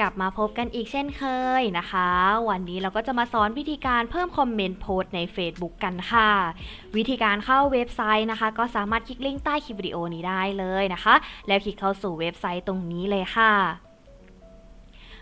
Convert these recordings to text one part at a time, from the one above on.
กลับมาพบกันอีกเช่นเคยนะคะ วันนี้เราก็จะมาสอนวิธีการเพิ่มคอมเมนต์โพสใน Facebook กันค่ะ วิธีการเข้าเว็บไซต์นะคะ ก็สามารถคลิกลิงก์ใต้คลิปวิดีโอนี้ได้เลยนะคะ แล้วคลิกเข้าสู่เว็บไซต์ตรงนี้เลยค่ะ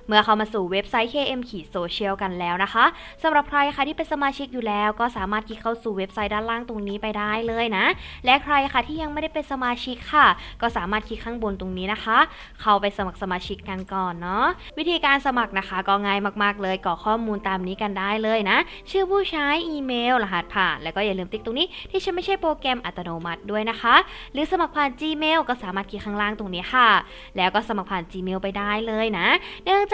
เมื่อเข้ามาสู่เว็บไซต์ KM ขีดโซเชียลกันแล้วนะคะสำหรับใครค่ะที่เป็นสมาชิกอยู่แล้ว ก็สามารถคลิกเข้าสู่เว็บไซต์ด้านล่างตรงนี้ไปได้เลยนะ และใครค่ะที่ยังไม่ได้เป็นสมาชิกค่ะ ก็สามารถคลิกข้างบนตรงนี้นะคะ เข้าไปสมัครสมาชิกกันก่อนเนาะวิธีการสมัครนะคะก็ง่ายมากๆ เลยกรอกข้อมูลตามนี้กันได้เลยนะ ชื่อผู้ใช้อีเมลรหัสผ่าน แล้วก็อย่าลืมติ๊กตรงนี้ ที่ฉันไม่ใช่โปรแกรมอัตโนมัติด้วยนะคะ หรือสมัครผ่าน Gmail ก็สามารถคลิกข้างล่างตรงนี้ค่ะ แล้วก็สมัครผ่าน Gmail ไปได้เลยนะ เนื่องจาก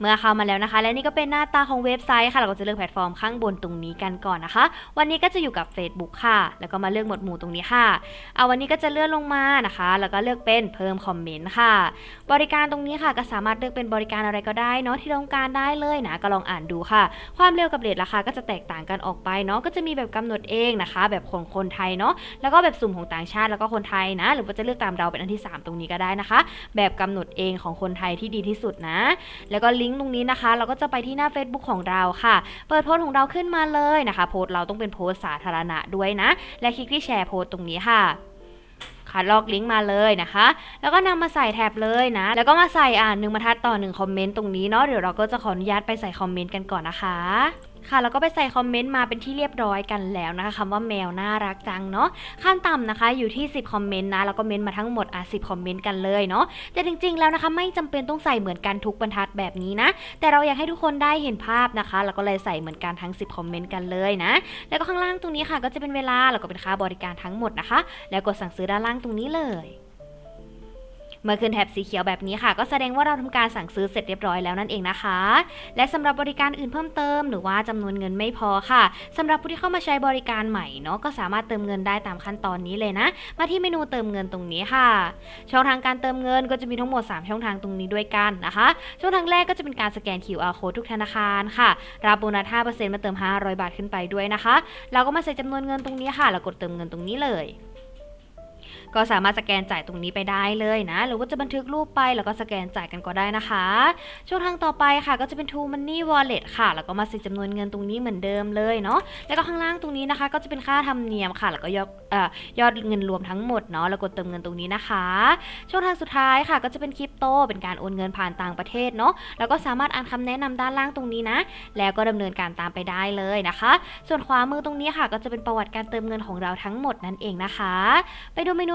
เมื่อเข้ามาแล้วนะคะ และนี่ก็เป็นหน้าตาของเว็บไซต์ค่ะ เราก็จะเลือกแพลตฟอร์มข้างบนตรงนี้กันก่อนนะคะ วันนี้ก็จะอยู่กับ Facebook ค่ะ แล้วก็มาเลือกหมวดหมู่ตรงนี้ค่ะ เอาวันนี้ก็จะเลื่อนลงมานะคะ แล้วก็เลือกเป็นเพิ่มคอมเมนต์ค่ะ บริการตรงนี้ค่ะ ก็สามารถเลือกเป็นบริการอะไรก็ได้เนาะที่ต้องการได้เลยนะ ก็ลองอ่านดูค่ะ ความเร็วกับเรทราคาก็จะแตกต่างกันออกไปเนาะ ก็จะมีแบบกำหนดเองนะคะ แบบของคนไทยเนาะ แล้วก็แบบสุ่มของต่างชาติแล้วก็คนไทยนะ หรือว่าจะเลือกตามเราเป็นอันที่ 3 ตรงนี้ก็ได้นะคะ แบบกำหนดเองของคนไทยที่ดีที่สุดนะ แล้วก็ลิงก์ตรงนี้นะคะ เราก็จะไปที่หน้า Facebook ของเราค่ะ เปิดโพสต์ของเราขึ้นมาเลยนะคะ โพสต์เราต้องเป็นโพสต์สาธารณะด้วยนะ และคลิกที่แชร์โพสต์ตรงนี้ค่ะค่ะลอกลิงก์มาเลยนะคะ แล้วก็นำมาใส่แท็บเลยนะ แล้วก็มาใส่อ่านหนึ่งบรรทัดต่อหนึ่งคอมเมนต์ตรงนี้เนาะเดี๋ยวเราก็จะขออนุญาตไปใส่คอมเมนต์กันก่อนนะคะ ค่ะแล้วก็ไปใส่คอมเมนต์มาเป็นที่เรียบร้อยกันแล้วนะคะคำว่าแมวน่ารักจังเนาะขั้นต่ำนะคะอยู่ที่ 10 คอมเมนต์นะแล้วก็เมนต์มาทั้งหมดอะ10คอมเมนต์กันเลยเนาะแต่จริง ๆ แล้วนะคะไม่จำเป็นต้องใส่เหมือนกันทุกบรรทัดแบบนี้นะ แต่เราอยากให้ทุกคนได้เห็นภาพนะคะ แล้วก็เลยใส่เหมือนกันทั้ง 10 คอมเมนต์กันเลยนะ แล้วก็ข้างล่างตรงนี้ค่ะ ก็จะเป็นเวลาแล้วก็เป็นค่าบริการทั้งหมดนะคะ แล้วกดสั่งซื้อด้านล่างตรงนี้เลย เมื่อขึ้นแถบสีเขียวแบบนี้ค่ะ ก็แสดงว่าเราทำการสั่งซื้อเสร็จเรียบร้อยแล้วนั่นเองนะคะ และสำหรับบริการอื่นเพิ่มเติม หรือว่าจำนวนเงินไม่พอค่ะสำหรับผู้ที่เข้ามาใช้บริการใหม่เนาะก็สามารถเติมเงินได้ตามขั้นตอนนี้เลยนะ มาที่เมนูเติมเงินตรงนี้ค่ะ ช่องทางการเติมเงินก็จะมีทั้งหมด 3 ช่องทางตรงนี้ด้วยกันนะคะ ช่องทางแรกก็จะเป็นการสแกน QR code ทุกธนาคารค่ะ รับโบนัส5%มาเติม 500 บาทขึ้นไปด้วยนะคะ เราก็มาใส่จำนวนเงินตรงนี้ค่ะ แล้วกดเติมเงินตรงนี้เลย ก็สามารถสแกนจ่ายตรงนี้ไปได้เลยนะ หรือว่าจะบันทึกรูปไปแล้วก็สแกนจ่ายกันก็ได้นะคะ ช่องทางต่อไปค่ะก็จะเป็น True Money Wallet ค่ะ แล้วก็มาใส่จำนวนเงินตรงนี้เหมือนเดิมเลยเนาะแล้วก็ข้างล่างตรงนี้นะคะ ก็จะเป็นค่าธรรมเนียมค่ะ แล้วก็ยอดเอ่อยอดเงินรวมทั้งหมดเนาะแล้วกดเติมเงินตรงนี้นะคะ ช่องทางสุดท้ายค่ะ ก็จะเป็นคริปโต เป็นการโอนเงินผ่านต่างประเทศเนาะแล้วก็สามารถอ่านคำแนะนำด้านล่างตรงนี้นะ แล้วก็ดำเนินการตามไปได้เลยนะคะ ส่วนขวามือตรงนี้ค่ะ ก็จะเป็นประวัติการเติมเงินของเราทั้งหมดนั่นเองนะคะ ไปดูเมนู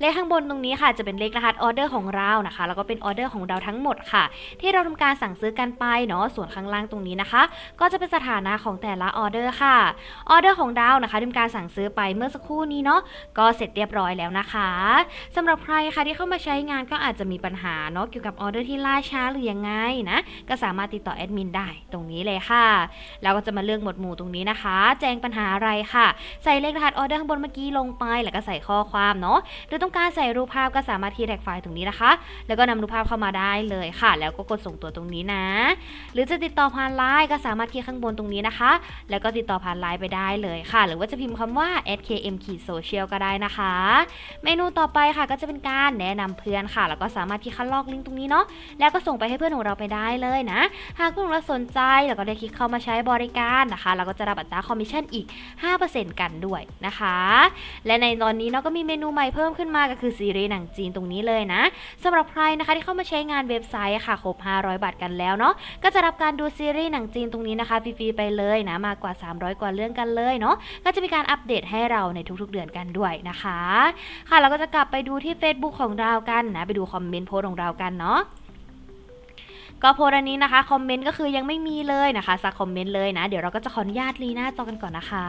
เลขข้างบนตรงนี้ค่ะจะเป็นเลขรหัสออเดอร์ของเรานะคะ แล้วก็เป็นออเดอร์ของเราทั้งหมดค่ะ ที่เราทำการสั่งซื้อกันไปเนาะส่วนข้างล่างตรงนี้นะคะ ก็จะเป็นสถานะของแต่ละออเดอร์ค่ะออเดอร์ของเรานะคะทำการสั่งซื้อไปเมื่อสักครู่นี้เนาะก็เสร็จเรียบร้อยแล้วนะคะสำหรับใครค่ะที่เข้ามาใช้งานก็อาจจะมีปัญหาเนาะเกี่ยวกับออเดอร์ที่ล่าช้าหรือยังไงนะก็สามารถติดต่อแอดมินได้ตรงนี้เลยค่ะแล้วก็จะมาเลือกหมวดหมู่ตรงนี้นะคะ แจ้งปัญหาอะไรค่ะ ใส่เลขรหัสออเดอร์ข้างบนเมื่อกี้ลงไป แล้วก็ใส่ข้อความเนาะหรือตองการใส่รูปภาพก็สามารถที่แท็กไฟล์ตรงนี้นะคะ แล้วก็นำรูปภาพเข้ามาได้เลยค่ะ แล้วก็กดส่งตัวตรงนี้นะ หรือจะติดต่อผ่านไลน์ก็สามารถคลิกข้างบนตรงนี้นะคะ แล้วก็ติดต่อผ่านไลน์ไปได้เลยค่ะ หรือว่าจะพิมพ์คำว่า @km social ก็ได้นะคะ เมนูต่อไปค่ะก็จะเป็นการแนะนำเพื่อนค่ะ แล้วก็สามารถที่คัดลอกลิงก์ตรงนี้เนาะ แล้วก็ส่งไปให้เพื่อนของเราไปได้เลยนะ หากเพื่อนของเราสนใจแล้วก็ได้คลิกเข้ามาใช้บริการนะคะเราก็จะรับอัตราคอมมิชชั่นอีก 5%กันด้วยนะคะ และในตอนนี้เนาะก็มีเมนูใหม่เพิ่มขึ้นมาก็คือซีรีส์หนังจีนตรงนี้เลยนะสำหรับใครนะคะที่เข้ามาใช้งานเว็บไซต์ค่ะครบ 500 บาทกันแล้วเนาะก็จะรับการดูซีรีส์หนังจีนตรงนี้นะคะฟรีๆไปเลยนะมากกว่า 300 กว่าเรื่องกันเลยเนาะก็จะมีการอัปเดตให้เราในทุกๆเดือนกันด้วยนะคะ ค่ะเราก็จะกลับไปดูที่ Facebook ของเรากันนะไปดูคอมเมนต์โพสของเรากันเนาะก็โพสนี้นะคะคอมเมนต์ก็คือยังไม่มีเลยนะคะสักคอมเมนต์เลยนะ เดี๋ยวเราก็จะขออนุญาตรีหน้าจอกันก่อนนะคะ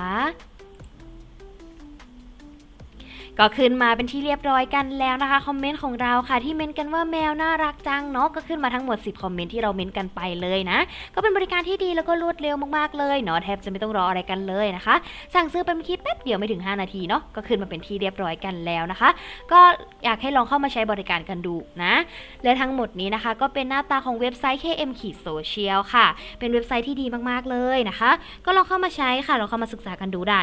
ก็ขึ้นมาเป็นที่เรียบร้อยกันแล้วนะคะคอมเมนต์ของเราค่ะที่เมนต์กันว่าแมวน่ารักจังเนาะก็ขึ้นมาทั้งหมด 10 คอมเมนต์ที่เราเมนต์กันไปเลยนะ ก็เป็นบริการที่ดีแล้วก็รวดเร็วมากๆเลยเนาะแทบจะไม่ต้องรออะไรกันเลยนะคะ สั่งซื้อเป็นคลิปแป๊บเดียวไม่ถึง 5 นาทีเนาะก็ขึ้นมาเป็นที่เรียบร้อยกันแล้วนะคะ ก็อยากให้ลองเข้ามาใช้บริการกันดูนะ และทั้งหมดนี้นะคะ ก็เป็นหน้าตาของเว็บไซต์ KM ขีดโซเชียลค่ะ เป็นเว็บไซต์ที่ดีมากๆเลยนะคะ ก็ลองเข้ามาใช้ค่ะลองเข้ามาศึกษากันดูได้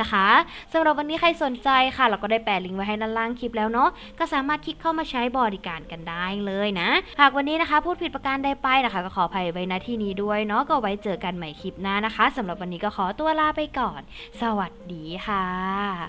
นะคะสำหรับวันนี้ใครสนใจค่ะ เราก็ได้แปะลิงก์ไว้ให้ด้านล่างคลิปแล้วเนาะก็สามารถคลิกเข้ามาใช้บริการกันได้เลยนะ หากวันนี้นะคะ พูดผิดประการใดไปนะคะ ก็ขออภัยไว้ณที่นี้ด้วยเนาะก็ไว้เจอกันใหม่คลิปหน้านะคะสำหรับวันนี้ก็ขอตัวลาไปก่อน สวัสดีค่ะ